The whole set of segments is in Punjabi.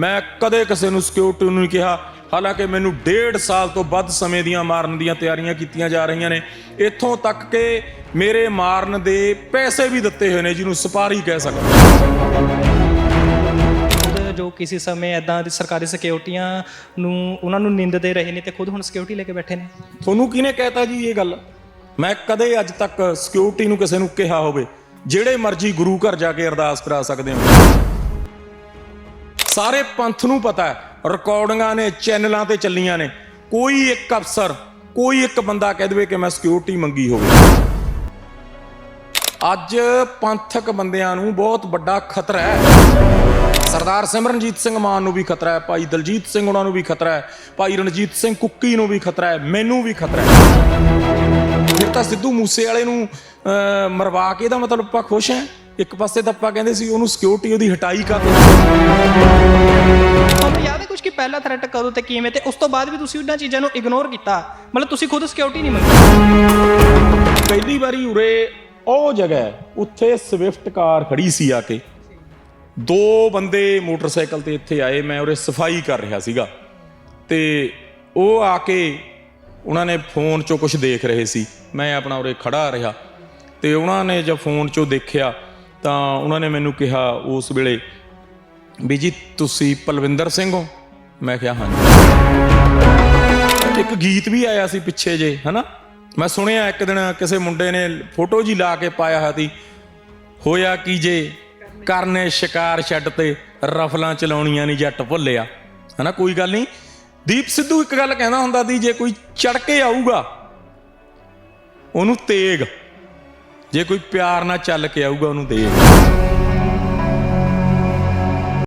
ਮੈਂ ਕਦੇ ਕਿਸੇ ਨੂੰ ਸਿਕਿਉਰਿਟੀ ਨੂੰ ਨਹੀਂ ਕਿਹਾ। ਹਾਲਾਂਕਿ ਮੈਨੂੰ ਡੇਢ ਸਾਲ ਤੋਂ ਵੱਧ ਸਮੇਂ ਦੀਆਂ ਮਾਰਨ ਦੀਆਂ ਤਿਆਰੀਆਂ ਕੀਤੀਆਂ ਜਾ ਰਹੀਆਂ ਨੇ। ਇੱਥੋਂ ਤੱਕ ਕਿ ਮੇਰੇ ਮਾਰਨ ਦੇ ਪੈਸੇ ਵੀ ਦਿੱਤੇ ਹੋਏ ਨੇ ਜਿਹਨੂੰ ਸਪਾਰੀ ਕਹਿ ਸਕਦੇ ਜੋ ਕਿਸੇ ਸਮੇਂ ਐਦਾਂ ਦੀ ਸਰਕਾਰੀ ਸਿਕਿਉਰਟੀਆਂ ਨੂੰ ਉਹਨਾਂ ਨੂੰ ਨਿੰਦਦੇ ਰਹੇ ਨੇ ਤੇ ਖੁਦ ਹੁਣ ਸਿਕਿਉਰਿਟੀ ਲੈ ਕੇ ਬੈਠੇ ਨੇ। ਤੁਹਾਨੂੰ ਕਿਹਨੇ ਕਹਿਤਾ ਜੀ ਇਹ ਗੱਲ? ਮੈਂ ਕਦੇ ਅੱਜ ਤੱਕ ਸਿਕਿਉਰਿਟੀ ਨੂੰ ਕਿਸੇ ਨੂੰ ਕਿਹਾ ਹੋਵੇ। ਜਿਹੜੇ ਮਰਜ਼ੀ ਗੁਰੂ ਘਰ ਜਾ ਕੇ ਅਰਦਾਸ ਕਰਾ ਸਕਦੇ ਹੋ। ਸਾਰੇ ਪੰਥ ਨੂੰ ਪਤਾ ਹੈ ਰਿਕਾਰਡਿੰਗਾਂ ਨੇ ਚੈਨਲਾਂ ਤੇ ਚੱਲੀਆਂ ਨੇ। ਕੋਈ ਇੱਕ ਅਫਸਰ, ਕੋਈ ਇੱਕ ਬੰਦਾ ਕਹਿ ਦੇਵੇ ਕਿ ਮੈਂ ਸਿਕਿਉਰਿਟੀ ਮੰਗੀ ਹੋਵੇ। ਅੱਜ ਪੰਥਕ ਬੰਦਿਆਂ ਨੂੰ ਬਹੁਤ ਵੱਡਾ ਖਤਰਾ ਹੈ। ਸਰਦਾਰ ਸਿਮਰਨਜੀਤ ਸਿੰਘ ਮਾਨ ਨੂੰ ਵੀ ਖਤਰਾ ਹੈ, ਭਾਈ ਦਲਜੀਤ ਸਿੰਘ ਉਹਨਾਂ ਨੂੰ ਵੀ ਖਤਰਾ ਹੈ, ਭਾਈ ਰਣਜੀਤ ਸਿੰਘ ਕੁੱਕੀ ਨੂੰ ਵੀ ਖਤਰਾ ਹੈ, ਮੈਨੂੰ ਵੀ ਖਤਰਾ ਹੈ। ਫਿਰ ਤਾਂ ਸਿੱਧੂ ਮੂਸੇ ਵਾਲੇ ਨੂੰ ਮਰਵਾ ਕੇ ਦਾ ਮਤਲਬ ਆਪਾਂ ਖੁਸ਼ ਹਾਂ। ਇੱਕ ਪਾਸੇ ਤਾਂ ਆਪਾਂ ਕਹਿੰਦੇ ਸੀ ਉਹਨੂੰ ਸਿਕਿਉਰਿਟੀ ਉਹਦੀ ਹਟਾਈ ਕਰ ਤੁਹਾਨੂੰ ਯਾਦ ਹੈ ਕੁਝ ਕਿ ਪਹਿਲਾ ਥ੍ਰੈਟ ਕਦੋਂ ਤੇ ਕਿਵੇਂ ਤੇ ਉਸ ਤੋਂ ਬਾਅਦ ਵੀ ਤੁਸੀਂ ਉਹਨਾਂ ਚੀਜ਼ਾਂ ਨੂੰ ਇਗਨੋਰ ਕੀਤਾ? ਮਤਲਬ ਤੁਸੀਂ ਖੁਦ ਸਿਕਿਉਰਿਟੀ ਨਹੀਂ ਮੰਗੀ ਪਹਿਲੀ ਵਾਰੀ ਉਰੇ ਉਹ ਜਗ੍ਹਾ ਉੱਥੇ ਸਵਿਫਟ ਕਾਰ ਖੜੀ ਸੀ ਆ ਕੇ। ਦੋ ਬੰਦੇ ਮੋਟਰਸਾਈਕਲ ਤੇ ਇੱਥੇ ਆਏ ਮੈਂ ਉਰੇ ਸਫ਼ਾਈ ਕਰ ਰਿਹਾ ਸੀਗਾ। ਤੇ ਉਹ ਆ ਕੇ ਉਹਨਾਂ ਨੇ ਫੋਨ 'ਚੋਂ ਕੁਝ ਦੇਖ ਰਹੇ ਸੀ। ਮੈਂ ਆਪਣਾ ਉਰੇ ਖੜਾ ਰਿਹਾ ਤੇ ਉਹਨਾਂ ਨੇ ਜਦ ਫੋਨ 'ਚੋਂ ਦੇਖਿਆ ਤਾਂ ਉਹਨਾਂ ਨੇ ਮੈਨੂੰ ਕਿਹਾ ਉਸ ਵੇਲੇ, ਵੀ ਜੀ ਤੁਸੀਂ ਪਲਵਿੰਦਰ ਸਿੰਘ ਹੋ? ਮੈਂ ਕਿਹਾ, ਹਾਂਜੀ। ਇੱਕ ਗੀਤ ਵੀ ਆਇਆ ਸੀ ਪਿੱਛੇ ਜੇ, ਹਨਾ? ਮੈਂ ਸੁਣਿਆ ਇੱਕ ਦਿਨ ਕਿਸੇ ਮੁੰਡੇ ਨੇ ਫੋਟੋ ਜੀ ਲਾ ਕੇ ਪਾਇਆ ਹੋਇਆ ਸੀ। ਹੋਇਆ ਕੀ ਜੇ? ਕਰਨੇ ਸ਼ਿਕਾਰ ਛੱਡ ਤੇ ਰਫਲਾਂ ਚਲਾਉਣੀਆਂ ਨਹੀਂ ਜੱਟ ਭੁੱਲਿਆ। ਹਨਾ, ਕੋਈ ਗੱਲ ਨਹੀਂ ਦੀਪ ਸਿੱਧੂ ਇੱਕ ਗੱਲ ਕਹਿੰਦਾ ਹੁੰਦਾ ਸੀ, ਜੇ ਕੋਈ ਚੜ ਕੇ ਆਊਗਾ, ਉਹਨੂੰ ਤੇਗ। ਜੇ ਕੋਈ ਪਿਆਰ ਨਾਲ ਚੱਲ ਕੇ ਆਊਗਾ ਉਹਨੂੰ ਦੇਗ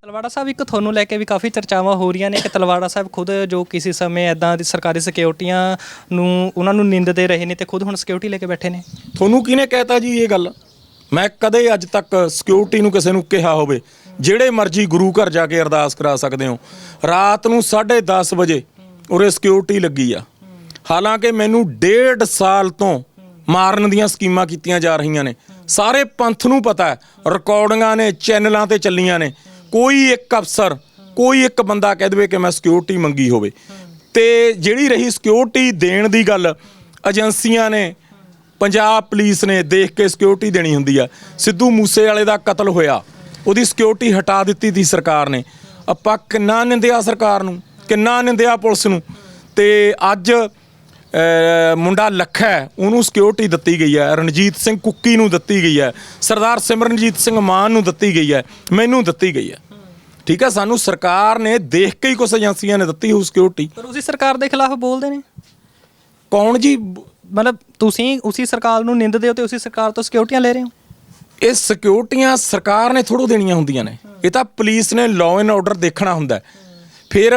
ਤਲਵਾੜਾ ਸਾਹਿਬ ਇੱਕ ਤੁਹਾਨੂੰ ਲੈ ਕੇ ਵੀ ਕਾਫੀ ਚਰਚਾਵਾਂ ਹੋ ਰਹੀਆਂ ਨੇ ਕਿ ਤਲਵਾੜਾ ਸਾਹਿਬ ਖੁਦ ਜੋ ਕਿਸੇ ਸਮੇਂ ਐਦਾਂ ਦੀ ਸਰਕਾਰੀ ਸਿਕਿਉਰਟੀਆਂ ਨੂੰ ਉਹਨਾਂ ਨੂੰ ਨਿੰਦਦੇ ਰਹੇ ਨੇ ਤੇ ਖੁਦ ਹੁਣ ਸਿਕਿਉਰਿਟੀ ਲੈ ਕੇ ਬੈਠੇ ਨੇ। ਤੁਹਾਨੂੰ ਕਿਹਨੇ ਕਹਿਤਾ ਜੀ ਇਹ ਗੱਲ? ਮੈਂ ਕਦੇ ਅੱਜ ਤੱਕ ਸਿਕਿਉਰਿਟੀ ਨੂੰ ਕਿਸੇ ਨੂੰ ਕਿਹਾ ਹੋਵੇ। ਜਿਹੜੇ ਮਰਜ਼ੀ ਗੁਰੂ ਘਰ ਜਾ ਕੇ ਅਰਦਾਸ ਕਰਾ ਸਕਦੇ ਹੋ। ਰਾਤ ਨੂੰ 10:30 ਵਜੇ ਉਰੇ ਸਿਕਿਉਰਿਟੀ ਲੱਗੀ ਆ। ਹਾਲਾਂਕਿ ਮੈਨੂੰ ਡੇਢ ਸਾਲ ਤੋਂ ਮਾਰਨ ਦੀਆਂ ਸਕੀਮਾਂ ਕੀਤੀਆਂ ਜਾ ਰਹੀਆਂ ਨੇ। ਸਾਰੇ ਪੰਥ ਨੂੰ ਪਤਾ ਹੈ, ਰਿਕਾਰਡਿੰਗਾਂ ਨੇ, ਚੈਨਲਾਂ ਤੇ ਚੱਲੀਆਂ ਨੇ। ਕੋਈ ਇੱਕ ਅਫਸਰ, ਕੋਈ ਇੱਕ ਬੰਦਾ ਕਹਿ ਦੇਵੇ ਕਿ ਮੈਂ ਸਿਕਿਉਰਿਟੀ ਮੰਗੀ ਹੋਵੇ। ਤੇ ਜਿਹੜੀ ਰਹੀ ਸਿਕਿਉਰਿਟੀ ਦੇਣ ਦੀ ਗੱਲ, ਏਜੰਸੀਆਂ ਨੇ, ਪੰਜਾਬ ਪੁਲਿਸ ਨੇ ਦੇਖ ਕੇ ਸਿਕਿਉਰਿਟੀ ਦੇਣੀ ਹੁੰਦੀ ਆ। ਸਿੱਧੂ ਮੂਸੇ ਵਾਲੇ ਦਾ ਕਤਲ ਹੋਇਆ, ਉਹਦੀ ਸਿਕਿਉਰਿਟੀ ਹਟਾ ਦਿੱਤੀ ਤੀ ਸਰਕਾਰ ਨੇ। ਆਪਾਂ ਕਿੰਨਾ ਨਿੰਦਿਆ ਸਰਕਾਰ ਨੂੰ, ਕਿੰਨਾ ਨਿੰਦਿਆ ਪੁਲਿਸ ਨੂੰ। ਤੇ ਅੱਜ ਮੁੰਡਾ ਲੱਖਾ ਹੈ, ਉਹਨੂੰ ਸਿਕਿਉਰਿਟੀ ਦਿੱਤੀ ਗਈ ਹੈ ਰਣਜੀਤ ਸਿੰਘ ਕੁੱਕੀ ਨੂੰ ਦਿੱਤੀ ਗਈ ਹੈ ਸਰਦਾਰ ਸਿਮਰਨਜੀਤ ਸਿੰਘ ਮਾਨ ਨੂੰ ਦਿੱਤੀ ਗਈ ਹੈ ਮੈਨੂੰ ਦਿੱਤੀ ਗਈ ਹੈ। ਠੀਕ ਹੈ ਸਾਨੂੰ ਸਰਕਾਰ ਨੇ ਦੇਖ ਕੇ ਹੀ ਕੁਝ ਏਜੰਸੀਆਂ ਨੇ ਦਿੱਤੀ ਹੋਊ ਸਿਕਿਉਰਿਟੀ ਪਰ ਉਸੇ ਸਰਕਾਰ ਦੇ ਖਿਲਾਫ ਬੋਲਦੇ ਨੇ? ਕੌਣ ਜੀ? ਮਤਲਬ ਤੁਸੀਂ ਉਸੇ ਸਰਕਾਰ ਨੂੰ ਨਿੰਦਦੇ ਹੋ ਤੇ ਉਸੇ ਸਰਕਾਰ ਤੋਂ ਸਿਕਿਉਰਟੀਆਂ ਲੈ ਰਹੇ ਹੋ? ਇਹ ਸਿਕਿਉਰਿਟੀਆਂ ਸਰਕਾਰ ਨੇ ਥੋੜੋ ਦੇਣੀਆਂ ਹੁੰਦੀਆਂ ਨੇ। ਇਹ ਤਾਂ ਪੁਲਿਸ ਨੇ ਲਾਅ ਐਂਡ ਆਰਡਰ ਦੇਖਣਾ ਹੁੰਦਾ ਹੈ। ਫਿਰ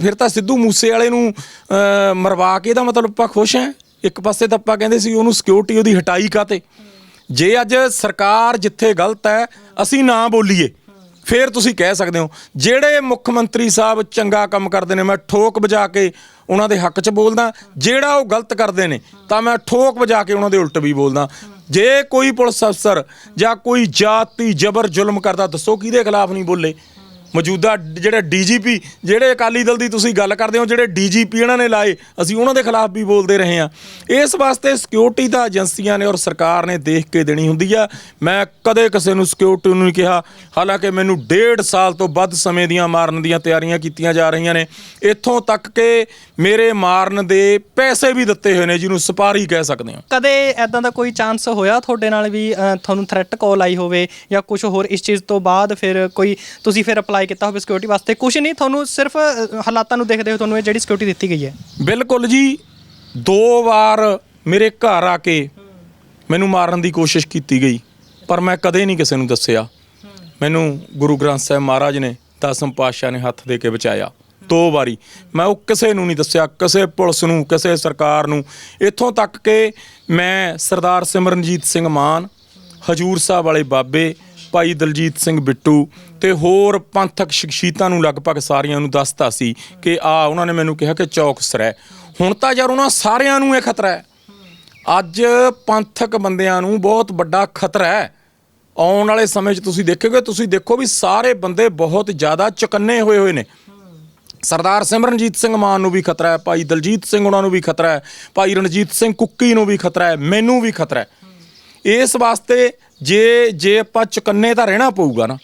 ਫਿਰ ਤਾਂ ਸਿੱਧੂ ਮੂਸੇ ਵਾਲੇ ਨੂੰ ਮਰਵਾ ਕੇ ਦਾ ਮਤਲਬ ਆਪਾਂ ਖੁਸ਼ ਹਾਂ। ਇੱਕ ਪਾਸੇ ਤਾਂ ਆਪਾਂ ਕਹਿੰਦੇ ਸੀ ਉਹਨੂੰ ਸਿਕਿਉਰਿਟੀ ਉਹਦੀ ਹਟਾਈ ਕਾਤੇ ਜੇ ਅੱਜ ਸਰਕਾਰ ਜਿੱਥੇ ਗਲਤ ਹੈ, ਅਸੀਂ ਨਾ ਬੋਲੀਏ। ਫਿਰ ਤੁਸੀਂ ਕਹਿ ਸਕਦੇ ਹੋ, ਜਿਹੜੇ ਮੁੱਖ ਮੰਤਰੀ ਸਾਹਿਬ ਚੰਗਾ ਕੰਮ ਕਰਦੇ ਨੇ, ਮੈਂ ਠੋਕ ਵਜਾ ਕੇ ਉਹਨਾਂ ਦੇ ਹੱਕ 'ਚ ਬੋਲਦਾ। ਜਿਹੜਾ ਉਹ ਗਲਤ ਕਰਦੇ ਨੇ, ਤਾਂ ਮੈਂ ਠੋਕ ਵਜਾ ਕੇ ਉਹਨਾਂ ਦੇ ਉਲਟ ਵੀ ਬੋਲਦਾ। ਜੇ ਕੋਈ ਪੁਲਿਸ ਅਫਸਰ ਜਾਂ ਕੋਈ ਜਾਤੀ ਜ਼ਬਰ ਜ਼ੁਲਮ ਕਰਦਾ, ਦੱਸੋ ਕਿਹਦੇ ਖਿਲਾਫ ਨਹੀਂ ਬੋਲੇ? ਮੌਜੂਦਾ ਜਿਹੜੇ ਡੀਜੀਪੀ, ਜਿਹੜੇ ਅਕਾਲੀ ਦਲ ਦੀ ਤੁਸੀਂ ਗੱਲ ਕਰਦੇ ਹੋ, ਜਿਹੜੇ ਡੀਜੀਪੀ ਇਹਨਾਂ ਨੇ ਲਾਏ, ਅਸੀਂ ਉਹਨਾਂ ਦੇ ਖਿਲਾਫ ਵੀ ਬੋਲਦੇ ਰਹੇ ਹਾਂ। ਇਸ ਵਾਸਤੇ ਸਿਕਿਉਰਿਟੀ ਦਾ ਏਜੰਸੀਆਂ ਨੇ ਔਰ ਸਰਕਾਰ ਨੇ ਦੇਖ ਕੇ ਦੇਣੀ ਹੁੰਦੀ ਆ। ਮੈਂ ਕਦੇ ਕਿਸੇ ਨੂੰ ਸਿਕਿਉਰਿਟੀ ਨੂੰ ਨਹੀਂ ਕਿਹਾ। ਹਾਲਾਂਕਿ ਮੈਨੂੰ ਡੇਢ ਸਾਲ ਤੋਂ ਵੱਧ ਸਮੇਂ ਦੀਆਂ ਮਾਰਨ ਦੀਆਂ ਤਿਆਰੀਆਂ ਕੀਤੀਆਂ ਜਾ ਰਹੀਆਂ ਨੇ। ਇੱਥੋਂ ਤੱਕ ਕਿ ਮੇਰੇ ਮਾਰਨ ਦੇ ਪੈਸੇ ਵੀ ਦਿੱਤੇ ਹੋਏ ਨੇ, ਜਿਹਨੂੰ ਸਪਾਰੀ ਕਹਿ ਸਕਦੇ ਹਾਂ। ਕਦੇ ਐਦਾਂ ਦਾ ਕੋਈ ਚਾਂਸ ਹੋਇਆ ਤੁਹਾਡੇ ਨਾਲ ਵੀ ਤੁਹਾਨੂੰ ਥ੍ਰੈਟ ਕਾਲ ਆਈ ਹੋਵੇ ਜਾਂ ਕੁਝ ਹੋਰ ਇਸ ਚੀਜ਼ ਤੋਂ ਬਾਅਦ ਫਿਰ ਕੋਈ ਤੁਸੀਂ ਫਿਰ ਅਪਲਾਈ ਕੀਤਾ ਹੋਵੇ ਸਿਕਿਉਰਿਟੀ ਵਾਸਤੇ ਕੁਝ ਨਹੀਂ ਤੁਹਾਨੂੰ ਸਿਰਫ ਅ, ਹਾਲਾਤਾਂ ਨੂੰ ਦੇਖਦੇ ਹੋਏ ਤੁਹਾਨੂੰ ਇਹ ਜਿਹੜੀ ਸਿਕਿਉਰਿਟੀ ਦਿੱਤੀ ਗਈ ਹੈ। ਬਿਲਕੁਲ ਜੀ ਦੋ ਵਾਰ ਮੇਰੇ ਘਰ ਆ ਕੇ ਮੈਨੂੰ ਮਾਰਨ ਦੀ ਕੋਸ਼ਿਸ਼ ਕੀਤੀ ਗਈ ਪਰ ਮੈਂ ਕਦੇ ਨਹੀਂ ਕਿਸੇ ਨੂੰ ਦੱਸਿਆ। ਮੈਨੂੰ ਗੁਰੂ ਗ੍ਰੰਥ ਸਾਹਿਬ ਮਹਾਰਾਜ ਨੇ ਦਸਮ ਪਾਤਸ਼ਾਹ ਨੇ ਹੱਥ ਦੇ ਕੇ ਬਚਾਇਆ ਦੋ ਵਾਰੀ। ਮੈਂ ਉਹ ਕਿਸੇ ਨੂੰ ਨਹੀਂ ਦੱਸਿਆ ਕਿਸੇ ਪੁਲਿਸ ਨੂੰ ਕਿਸੇ ਸਰਕਾਰ ਨੂੰ। ਇੱਥੋਂ ਤੱਕ ਕਿ ਮੈਂ ਸਰਦਾਰ ਸਿਮਰਨਜੀਤ ਸਿੰਘ ਮਾਨ ਹਜੂਰ ਸਾਹਿਬ ਵਾਲੇ ਬਾਬੇ ਭਾਈ ਦਲਜੀਤ ਸਿੰਘ ਬਿੱਟੂ ਤੇ ਹੋਰ ਪੰਥਕ ਸ਼ਖਸੀਅਤਾਂ ਨੂੰ ਲਗਭਗ ਸਾਰੀਆਂ ਨੂੰ ਦੱਸਤਾ ਸੀ ਕਿ ਆ, ਉਹਨਾਂ ਨੇ ਮੈਨੂੰ ਕਿਹਾ ਕਿ ਚੌਕਸ ਰਹਿ ਹੁਣ ਤਾਂ ਯਾਰ ਉਹਨਾਂ ਸਾਰਿਆਂ ਨੂੰ ਇਹ ਖਤਰਾ ਹੈ। ਅੱਜ ਪੰਥਕ ਬੰਦਿਆਂ ਨੂੰ ਬਹੁਤ ਵੱਡਾ ਖਤਰਾ ਹੈ। ਆਉਣ ਵਾਲੇ ਸਮੇਂ 'ਚ ਤੁਸੀਂ ਦੇਖੋਗੇ, ਤੁਸੀਂ ਦੇਖੋ ਵੀ ਸਾਰੇ ਬੰਦੇ ਬਹੁਤ ਜ਼ਿਆਦਾ ਚੁਕੰਨੇ ਹੋਏ ਹੋਏ ਨੇ। ਸਰਦਾਰ ਸਿਮਰਨਜੀਤ ਸਿੰਘ ਮਾਨ ਨੂੰ ਵੀ ਖਤਰਾ ਹੈ, ਭਾਈ ਦਲਜੀਤ ਸਿੰਘ ਉਹਨਾਂ ਨੂੰ ਵੀ ਖਤਰਾ ਹੈ, ਭਾਈ ਰਣਜੀਤ ਸਿੰਘ ਕੁੱਕੀ ਨੂੰ ਵੀ ਖਤਰਾ ਹੈ, ਮੈਨੂੰ ਵੀ ਖਤਰਾ ਹੈ। ਇਸ ਵਾਸਤੇ ਜੇ ਜੇ ਆਪਾਂ ਚੁਕੰਨੇ ਤਾਂ ਰਹਿਣਾ ਪਊਗਾ ਨਾ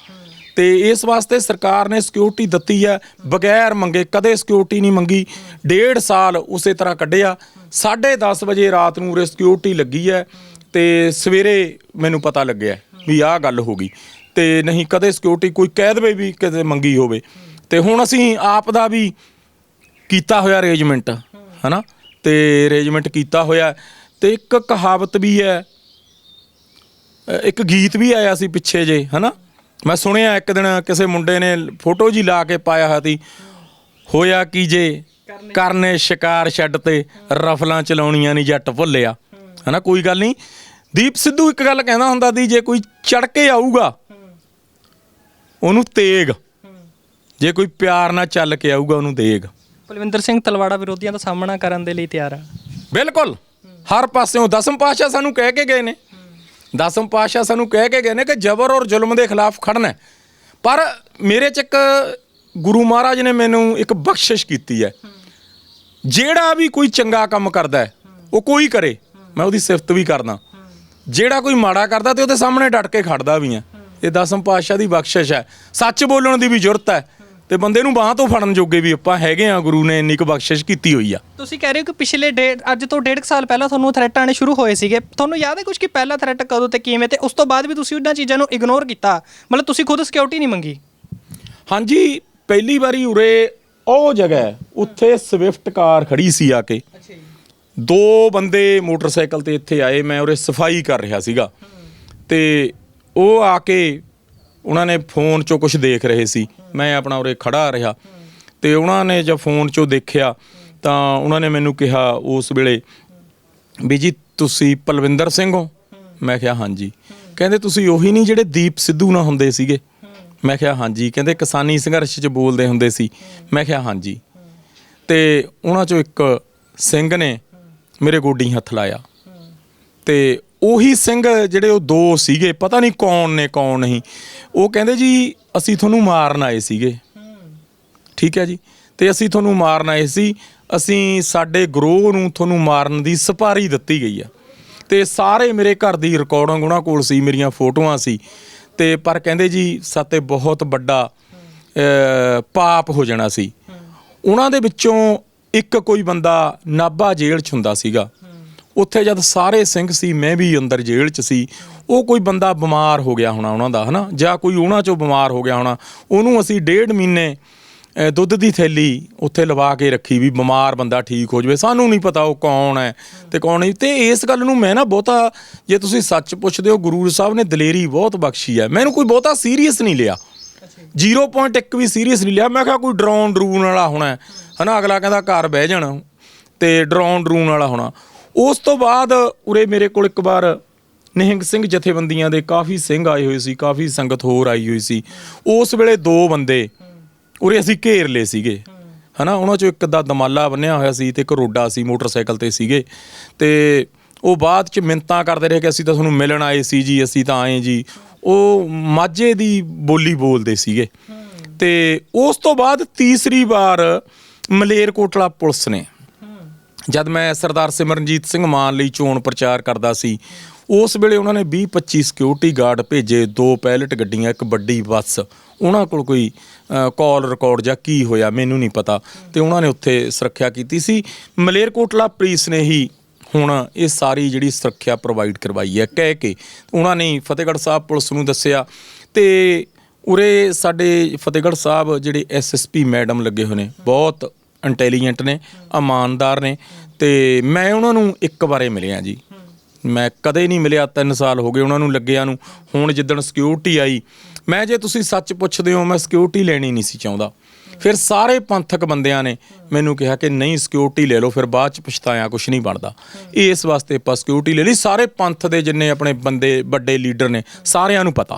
ਤੇ ਇਸ ਵਾਸਤੇ ਸਰਕਾਰ ਨੇ ਸਿਕਿਉਰਿਟੀ ਦਿੱਤੀ ਹੈ, ਬਗੈਰ ਮੰਗੇ, ਕਦੇ ਸਿਕਿਉਰਿਟੀ ਨਹੀਂ ਮੰਗੀ। ਡੇਢ ਸਾਲ ਉਸੇ ਤਰ੍ਹਾਂ ਕੱਢਿਆ। 10:30 ਵਜੇ ਰਾਤ ਨੂੰ ਉਰੇ ਸਿਕਿਉਰਿਟੀ ਲੱਗੀ ਹੈ ਤੇ ਸਵੇਰੇ ਮੈਨੂੰ ਪਤਾ ਲੱਗਿਆ ਵੀ ਆਹ ਗੱਲ ਹੋ ਗਈ। ਤੇ ਨਹੀਂ, ਕਦੇ ਸਿਕਿਉਰਿਟੀ ਕੋਈ ਕਹਿ ਦੇਵੇ ਵੀ ਕਦੇ ਮੰਗੀ ਹੋਵੇ। ਤੇ ਹੁਣ ਅਸੀਂ ਆਪ ਦਾ ਵੀ ਕੀਤਾ ਹੋਇਆ ਅਰੇਂਜਮੈਂਟ ਹਨਾ? ਤੇ ਅਰੇਂਜਮੈਂਟ ਕੀਤਾ ਹੋਇਆ। ਤੇ ਇੱਕ ਕਹਾਵਤ ਵੀ ਹੈ ਇੱਕ ਗੀਤ ਵੀ ਆਇਆ ਸੀ ਪਿੱਛੇ ਜੇ, ਹਨਾ? ਮੈਂ ਸੁਣਿਆ ਇੱਕ ਦਿਨ ਕਿਸੇ ਮੁੰਡੇ ਨੇ ਫੋਟੋ ਜੀ ਲਾ ਕੇ ਪਾਇਆ ਹੋਇਆ ਸੀ। ਹੋਇਆ ਕੀ ਜੇ? ਕਰਨੇ। ਸ਼ਿਕਾਰ ਛੱਡ ਤੇ ਰਫਲਾਂ ਚਲਾਉਣੀਆਂ ਨਹੀਂ ਜੱਟ ਭੁੱਲਿਆ। ਹਨਾ ਕੋਈ ਗੱਲ ਨਹੀਂ ਦੀਪ ਸਿੱਧੂ ਇੱਕ ਗੱਲ ਕਹਿੰਦਾ ਹੁੰਦਾ ਦੀ ਜੇ ਕੋਈ ਚੜ ਕੇ ਆਊਗਾ ਉਹਨੂੰ ਤੇਗ। ਜੇ ਕੋਈ ਪਿਆਰ ਨਾਲ ਚੱਲ ਕੇ ਆਊਗਾ ਉਹਨੂੰ ਦੇਗ। ਬਲਵਿੰਦਰ ਸਿੰਘ ਤਲਵਾੜਾ ਵਿਰੋਧੀਆਂ ਦਾ ਸਾਹਮਣਾ ਕਰਨ ਦੇ ਲਈ ਤਿਆਰ ਆ। ਬਿਲਕੁਲ। ਹਰ ਪਾਸਿਓਂ ਦਸਮ ਪਾਤਸ਼ਾਹ ਸਾਨੂੰ ਕਹਿ ਕੇ ਗਏ ਨੇ। ਦਸਮ ਪਾਤਸ਼ਾਹ ਸਾਨੂੰ ਕਹਿ ਕੇ ਗਏ ਨੇ ਕਿ ਜ਼ਬਰ ਔਰ ਜ਼ੁਲਮ ਦੇ ਖਿਲਾਫ ਖੜਨਾ ਪਰ ਮੇਰੇ ਚ ਇੱਕ ਗੁਰੂ ਮਹਾਰਾਜ ਨੇ ਮੈਨੂੰ ਇੱਕ ਬਖਸ਼ਿਸ਼ ਕੀਤੀ ਹੈ। ਜਿਹੜਾ ਵੀ ਕੋਈ ਚੰਗਾ ਕੰਮ ਕਰਦਾ ਉਹ ਕੋਈ ਕਰੇ, ਮੈਂ ਉਹਦੀ ਸਿਫਤ ਵੀ ਕਰਦਾ। ਜਿਹੜਾ ਕੋਈ ਮਾੜਾ ਕਰਦਾ ਤੇ ਉਹਦੇ ਸਾਹਮਣੇ ਡਟ ਕੇ ਖੜਦਾ ਵੀ ਆ ਇਹ ਦਸਮ ਪਾਤਸ਼ਾਹ ਦੀ ਬਖਸ਼ਿਸ਼ ਹੈ। ਸੱਚ ਬੋਲਣ ਦੀ ਵੀ ਜ਼ਰੂਰਤ ਹੈ। ਤੇ ਬੰਦੇ ਨੂੰ ਬਾਹ ਤੋਂ ਫੜਨ ਜੋਗੇ ਵੀ ਆਪਾਂ ਹੈਗੇ ਆ ਗੁਰੂ ਨੇ ਇੰਨੀ ਕੁ ਬਖਸ਼ਿਸ਼ ਕੀਤੀ ਹੋਈ ਆ। ਤੁਸੀਂ ਕਹਿ ਰਹੇ ਹੋ ਕਿ ਪਿਛਲੇ ਡੇਢ ਅੱਜ ਤੋਂ ਡੇਢ ਕੁ ਸਾਲ ਪਹਿਲਾਂ ਤੁਹਾਨੂੰ ਥ੍ਰੈਟ ਆਣੇ ਸ਼ੁਰੂ ਹੋਏ ਸੀਗੇ। ਤੁਹਾਨੂੰ ਯਾਦ ਹੈ ਕੁਝ ਕਿ ਪਹਿਲਾ ਥ੍ਰੈਟ ਕਦੋਂ ਤੇ ਕਿਵੇਂ ਤੇ ਉਸ ਤੋਂ ਬਾਅਦ ਵੀ ਤੁਸੀਂ ਉਹਨਾਂ ਚੀਜ਼ਾਂ ਨੂੰ ਇਗਨੋਰ ਕੀਤਾ? ਮਤਲਬ ਤੁਸੀਂ ਖੁਦ ਸਿਕਿਉਰਿਟੀ ਨਹੀਂ ਮੰਗੀ? ਹਾਂਜੀ ਪਹਿਲੀ ਵਾਰੀ ਉਰੇ ਉਹ ਜਗ੍ਹਾ ਹੈ, ਉੱਥੇ ਸਵਿਫਟ ਕਾਰ ਖੜੀ ਸੀ ਆ ਕੇ। ਅੱਛਾ ਜੀ। ਦੋ ਬੰਦੇ ਮੋਟਰਸਾਈਕਲ ਤੇ ਇੱਥੇ ਆਏ ਮੈਂ ਉਰੇ ਸਫ਼ਾਈ ਕਰ ਰਿਹਾ ਸੀਗਾ। ਤੇ ਉਹ ਆ ਕੇ ਉਹਨਾਂ ਨੇ ਫੋਨ 'ਚੋਂ ਕੁਝ ਦੇਖ ਰਹੇ ਸੀ। ਮੈਂ ਆਪਣਾ ਉਰੇ ਖੜਾ ਰਿਹਾ ਤੇ ਉਹਨਾਂ ਨੇ ਜਦ ਫੋਨ 'ਚੋਂ ਦੇਖਿਆ ਤਾਂ ਉਹਨਾਂ ਨੇ ਮੈਨੂੰ ਕਿਹਾ ਉਸ ਵੇਲੇ, ਵੀ ਜੀ ਤੁਸੀਂ ਪਲਵਿੰਦਰ ਸਿੰਘ ਹੋ? ਮੈਂ ਕਿਹਾ, ਹਾਂਜੀ। ਕਹਿੰਦੇ, ਤੁਸੀਂ ਉਹੀ ਨਹੀਂ ਜਿਹੜੇ ਦੀਪ ਸਿੱਧੂ ਨਾਲ ਹੁੰਦੇ ਸੀਗੇ? ਮੈਂ ਕਿਹਾ, ਹਾਂਜੀ। ਕਹਿੰਦੇ, ਕਿਸਾਨੀ ਸੰਘਰਸ਼ 'ਚ ਬੋਲਦੇ ਹੁੰਦੇ ਸੀ। ਮੈਂ ਕਿਹਾ, ਹਾਂਜੀ। ਤੇ ਉਹਨਾਂ 'ਚੋਂ ਇੱਕ ਸਿੰਘ ਨੇ ਮੇਰੇ ਗੋਡੀ ਹੱਥ ਲਾਇਆ। ਤੇ ਉਹੀ ਸਿੰਘ ਜਿਹੜੇ ਉਹ ਦੋ ਸੀਗੇ ਪਤਾ ਨਹੀਂ ਕੌਣ ਨੇ ਕੌਣ ਨਹੀਂ। ਉਹ ਕਹਿੰਦੇ ਜੀ ਅਸੀਂ ਤੁਹਾਨੂੰ ਮਾਰਨ ਆਏ ਸੀਗੇ। ਠੀਕ ਹੈ ਜੀ? ਤੇ ਅਸੀਂ ਤੁਹਾਨੂੰ ਮਾਰਨ ਆਏ ਸੀ। ਅਸੀਂ ਸਾਡੇ ਗਰੋਹ ਨੂੰ ਤੁਹਾਨੂੰ ਮਾਰਨ ਦੀ ਸੁਪਾਰੀ ਦਿੱਤੀ ਗਈ ਆ। ਤੇ ਸਾਰੇ ਮੇਰੇ ਘਰ ਦੀ ਰਿਕਾਰਡਿੰਗ ਉਹਨਾਂ ਕੋਲ ਸੀ ਮੇਰੀਆਂ ਫੋਟੋਆਂ ਸੀ। ਤੇ ਪਰ ਕਹਿੰਦੇ ਜੀ ਸਾਤੇ ਬਹੁਤ ਵੱਡਾ ਪਾਪ ਹੋ ਜਾਣਾ ਸੀ। ਉਹਨਾਂ ਦੇ ਵਿੱਚੋਂ ਇੱਕ ਕੋਈ ਬੰਦਾ ਨਾਭਾ ਜੇਲ੍ਹ 'ਚ ਹੁੰਦਾ ਸੀਗਾ। ਉੱਥੇ ਜਦ ਸਾਰੇ ਸਿੰਘ ਸੀ, ਮੈਂ ਵੀ ਅੰਦਰ ਜੇਲ੍ਹ 'ਚ ਸੀ, ਉਹ ਕੋਈ ਬੰਦਾ ਬਿਮਾਰ ਹੋ ਗਿਆ ਹੋਣਾ ਉਹਨਾਂ ਦਾ, ਹਨਾ? ਜਾਂ ਕੋਈ ਉਹਨਾਂ 'ਚੋਂ ਬਿਮਾਰ ਹੋ ਗਿਆ ਹੋਣਾ, ਉਹਨੂੰ ਅਸੀਂ ਡੇਢ ਮਹੀਨੇ ਦੁੱਧ ਦੀ ਥੈਲੀ ਉੱਥੇ ਲਵਾ ਕੇ ਰੱਖੀ ਵੀ ਬਿਮਾਰ ਬੰਦਾ ਠੀਕ ਹੋ ਜਾਵੇ। ਸਾਨੂੰ ਨਹੀਂ ਪਤਾ ਉਹ ਕੌਣ ਹੈ ਤੇ ਕੌਣ ਨਹੀਂ। ਤੇ ਇਸ ਗੱਲ ਨੂੰ ਮੈਂ ਨਾ ਬਹੁਤਾ, ਜੇ ਤੁਸੀਂ ਸੱਚ ਪੁੱਛਦੇ ਹੋ, ਗੁਰੂ ਸਾਹਿਬ ਨੇ ਦਲੇਰੀ ਬਹੁਤ ਬਖਸ਼ੀ ਹੈ। ਮੈਨੂੰ ਕੋਈ ਬਹੁਤਾ ਸੀਰੀਅਸ ਨਹੀਂ ਲਿਆ। 0.1 ਵੀ ਸੀਰੀਅਸ ਨਹੀਂ ਲਿਆ। ਮੈਂ ਕਿਹਾ ਕੋਈ ਡਰਾਉਣ ਡਰੂਨ ਵਾਲਾ ਹੋਣਾ ਹੈ। ਹਨਾ? ਅਗਲਾ ਕਹਿੰਦਾ ਘਰ ਬਹਿ ਜਾਣਾ ਤੇ ਡਰਾਉਣ ਡਰੂਨ ਵਾਲਾ ਹੋਣਾ। ਉਸ ਤੋਂ ਬਾਅਦ ਉਰੇ ਮੇਰੇ ਕੋਲ ਇੱਕ ਵਾਰ ਨਿਹੰਗ ਸਿੰਘ ਜਥੇਬੰਦੀਆਂ ਦੇ ਕਾਫੀ ਸਿੰਘ ਆਏ ਹੋਏ ਸੀ, ਕਾਫੀ ਸੰਗਤ ਹੋਰ ਆਈ ਹੋਈ ਸੀ। ਉਸ ਵੇਲੇ ਦੋ ਬੰਦੇ ਉਰੇ ਅਸੀਂ ਘੇਰ ਲਏ ਸੀਗੇ। ਹਨਾ, ਉਹਨਾਂ ਚੋਂ ਇੱਕ ਦਾ ਦਮਾਲਾ ਬੰਨਿਆ ਹੋਇਆ ਸੀ ਤੇ ਇੱਕ ਰੋਡਾ ਸੀ, ਮੋਟਰਸਾਈਕਲ ਤੇ ਸੀਗੇ। ਤੇ ਉਹ ਬਾਅਦ ਚ ਮਿੰਤਾਂ ਕਰਦੇ ਰਹੇ ਕਿ ਅਸੀਂ ਤਾਂ ਤੁਹਾਨੂੰ ਮਿਲਣ ਆਏ ਸੀ ਜੀ, ਅਸੀਂ ਤਾਂ ਆਏ ਜੀ। ਉਹ ਮਾਝੇ ਦੀ ਬੋਲੀ ਬੋਲਦੇ ਸੀਗੇ। ਤੇ ਉਸ ਤੋਂ ਬਾਅਦ ਤੀਸਰੀ ਵਾਰ ਮਲੇਰਕੋਟਲਾ ਪੁਲਿਸ ਨੇ ਜਦ ਮੈਂ ਸਰਦਾਰ ਸਿਮਰਨਜੀਤ ਸਿੰਘ ਮਾਨ ਲਈ ਚੋਣ ਪ੍ਰਚਾਰ ਕਰਦਾ ਸੀ, ਉਸ ਵੇਲੇ ਉਹਨਾਂ ਨੇ 20 25 ਸਿਕਿਉਰਿਟੀ ਗਾਰਡ ਭੇਜੇ, ਦੋ ਪਾਇਲਟ ਗੱਡੀਆਂ, ਇੱਕ ਵੱਡੀ ਬੱਸ। ਉਹਨਾਂ ਕੋਲ ਕੋਈ ਕਾਲ ਰਿਕਾਰਡ ਜਾਂ ਕੀ ਹੋਇਆ, ਮੈਨੂੰ ਨਹੀਂ ਪਤਾ। ਤੇ ਉਹਨਾਂ ਨੇ ਉੱਥੇ ਸੁਰੱਖਿਆ ਕੀਤੀ ਸੀ। ਮਲੇਰਕੋਟਲਾ ਪੁਲਿਸ ਨੇ ਹੀ ਹੁਣ ਇਹ ਸਾਰੀ ਜਿਹੜੀ ਸੁਰੱਖਿਆ ਪ੍ਰੋਵਾਈਡ ਕਰਵਾਈ ਹੈ, ਕਹਿ ਕੇ। ਉਹਨਾਂ ਨੇ ਫਤਿਹਗੜ੍ਹ ਸਾਹਿਬ ਪੁਲਿਸ ਨੂੰ ਦੱਸਿਆ। ਤੇ ਉਰੇ ਸਾਡੇ ਫਤਿਹਗੜ੍ਹ ਸਾਹਿਬ ਜਿਹੜੇ ਐਸਐਸਪੀ ਮੈਡਮ ਲੱਗੇ ਹੋਏ ਨੇ, ਬਹੁਤ ਇੰਟੈਲੀਜੈਂਟ ਨੇ, ਇਮਾਨਦਾਰ ਨੇ ਤੇ ਮੈਂ ਉਹਨਾਂ ਨੂੰ ਇੱਕ ਵਾਰੇ ਮਿਲਿਆ ਜੀ। ਮੈਂ ਕਦੇ ਨਹੀਂ ਮਿਲਿਆ 3 ਸਾਲ ਹੋ ਗਏ ਉਹਨਾਂ ਨੂੰ ਲੱਗਿਆ ਨੂੰ। ਹੁਣ ਜਿੱਦਣ ਸਿਕਿਉਰਿਟੀ ਆਈ, ਮੈਂ ਜੇ ਤੁਸੀਂ ਸੱਚ ਪੁੱਛਦੇ ਹੋ, ਮੈਂ ਸਿਕਿਉਰਿਟੀ ਲੈਣੀ ਨਹੀਂ ਸੀ ਚਾਹੁੰਦਾ। ਫਿਰ ਸਾਰੇ ਪੰਥਕ ਬੰਦਿਆਂ ਨੇ ਮੈਨੂੰ ਕਿਹਾ ਕਿ ਨਹੀਂ ਸਿਕਿਉਰਿਟੀ ਲੈ ਲਓ, ਫਿਰ ਬਾਅਦ ਚ ਪਛਤਾਇਆ ਕੁਝ ਨਹੀਂ ਬਣਦਾ। ਇਸ ਵਾਸਤੇ ਆਪਾਂ ਸਿਕਿਉਰਿਟੀ ਲੈ ਲਈ। ਸਾਰੇ ਪੰਥ ਦੇ ਜਿੰਨੇ ਆਪਣੇ ਬੰਦੇ, ਵੱਡੇ ਲੀਡਰ ਨੇ, ਸਾਰਿਆਂ ਨੂੰ ਪਤਾ।